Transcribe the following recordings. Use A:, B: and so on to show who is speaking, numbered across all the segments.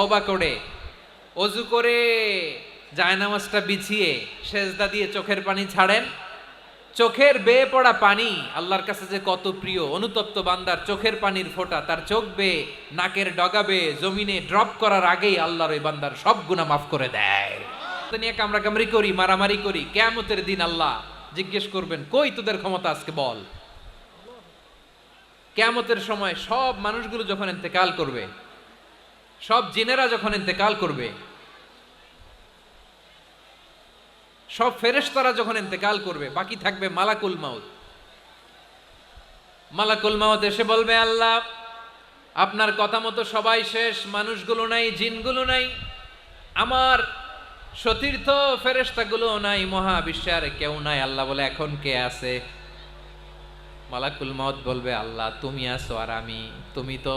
A: তওবা করে অজু করে জায়নামাজটা বিছিয়ে সেজদা দিয়ে চোখের পানি ছাড়েন। চোখের বেয়ে পড়া পানি আল্লাহর কাছে যে কত প্রিয়, অনুতপ্ত বান্দার চোখের পানির ফোঁটা, তার চোখ বেয়ে, নাকের ডগাবে জমিনে ড্রপ করার আগেই আল্লাহর ওই বান্দার সব গুণা মাফ করে দেয়। নিয়ে কামড়া কামড়ি করি, মারামারি করি কেমতের দিন আল্লাহ জিজ্ঞেস করবেন, কই তোদের ক্ষমতা আজকে বল? কেমতের সময় সব মানুষগুলো যখন ইন্তেকাল করবে সব জিনেরা যখন ইন্তেকাল করবে, সব ফেরেশতারা যখন ইন্তেকাল করবে, বাকি থাকবে মালাকুল মাউত। মালাকুল মাউত এসে বলবে, আল্লাহ, আপনার কথা মতো সবাই শেষ, মানুষগুলো নাই, জিনগুলো নাই, আমার সতীর্থ ফেরেশতাগুলো নাই, মহাবিশ্বে আর কেউ নাই। আল্লাহ বলে, এখন কে আছে? মালাকুল মাউত বলবে, আল্লাহ, তুমি আছো আর আমি, তুমি তো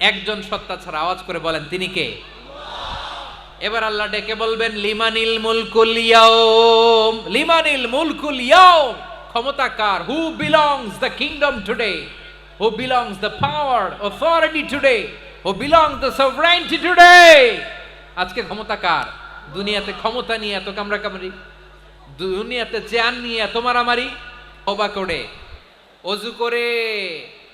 A: একজন সত্তা ছাড়া আওয়াজ করে বলেন, তিনি কে? এবার আল্লাহ ডেকে বলবেন, লিমানিল মুলকুল ইয়াউম। লিমানিল মুলকুল ইয়াউম। ক্ষমতা কার? Who belongs the kingdom today who belongs the power authority today who belongs the sovereignty today আজকে ক্ষমতা কার? দুনিয়াতে ক্ষমতা নিয়ে এত কামড়া কামড়ি দুনিয়াতে জ্ঞান নিয়ে এত মারামারি অবা করে অজু করে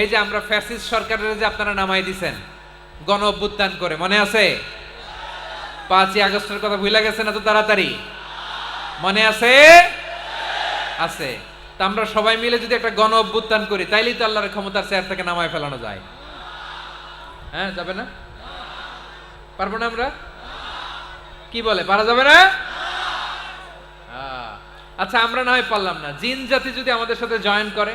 A: এই যে আমরা ফ্যাসিস্ট সরকারের যে আপনারা নামাই দিছেন, গণ অভ্যুত্থান করে, মনে আছে? পাঁচই আগস্টের কথা ভুলে গেছেন এত তাড়াতাড়ি? মনে আছে? আছে। তা আমরা সবাই মিলে যদি একটা গণ অভ্যুত্থান করি, তাইলেই তো আল্লাহর ক্ষমতার চেয়ার থেকে নামায় ফেলানো যায়। হ্যাঁ যাবে না? পারব না আমরা? কি বলে, পারা যাবে না? আচ্ছা আমরা না হয় পারলাম না। জিন জাতি যদি আমাদের সাথে জয়েন করে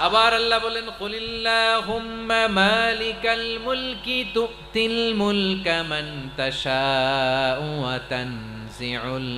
A: আবার আল্লাহ বলেন কুলিল্লাহুম্মা মালিকাল মুলকি তুতিল মুলকা মান তাশাউ ওয়া তানজিউল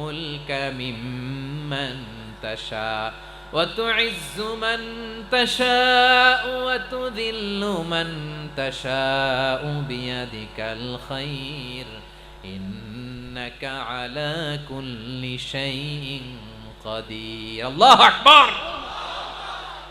A: মুলকা মিম্মান তাশা وتعز من تشاء وتذل من تشاء بيدك الخير إنك على كل شيء قدير الله أكبر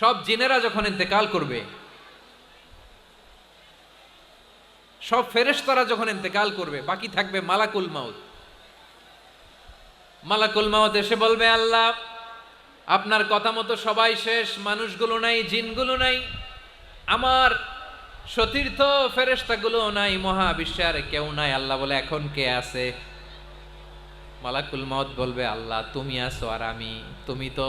A: সব জিনেরা যখন ইন্তেকাল করবে, সব ফেরেশতারা যখন ইন্তেকাল করবে, বাকি থাকবে মালাকুল মাউত। মালাকুল মাউত এসে বলবে, আল্লাহ, আপনার কথা মতো সবাই শেষ, মানুষগুলো নাই, জিনগুলো নাই, আমার সতীর্থ ফেরেশতাগুলো নাই, মহাবিশ্বে আর কেউ নাই। আল্লাহ বলে, এখন কে আছে? মালাকুল মত বলবে, আল্লাহ, তুমি আছো আর আমি, তুমি তো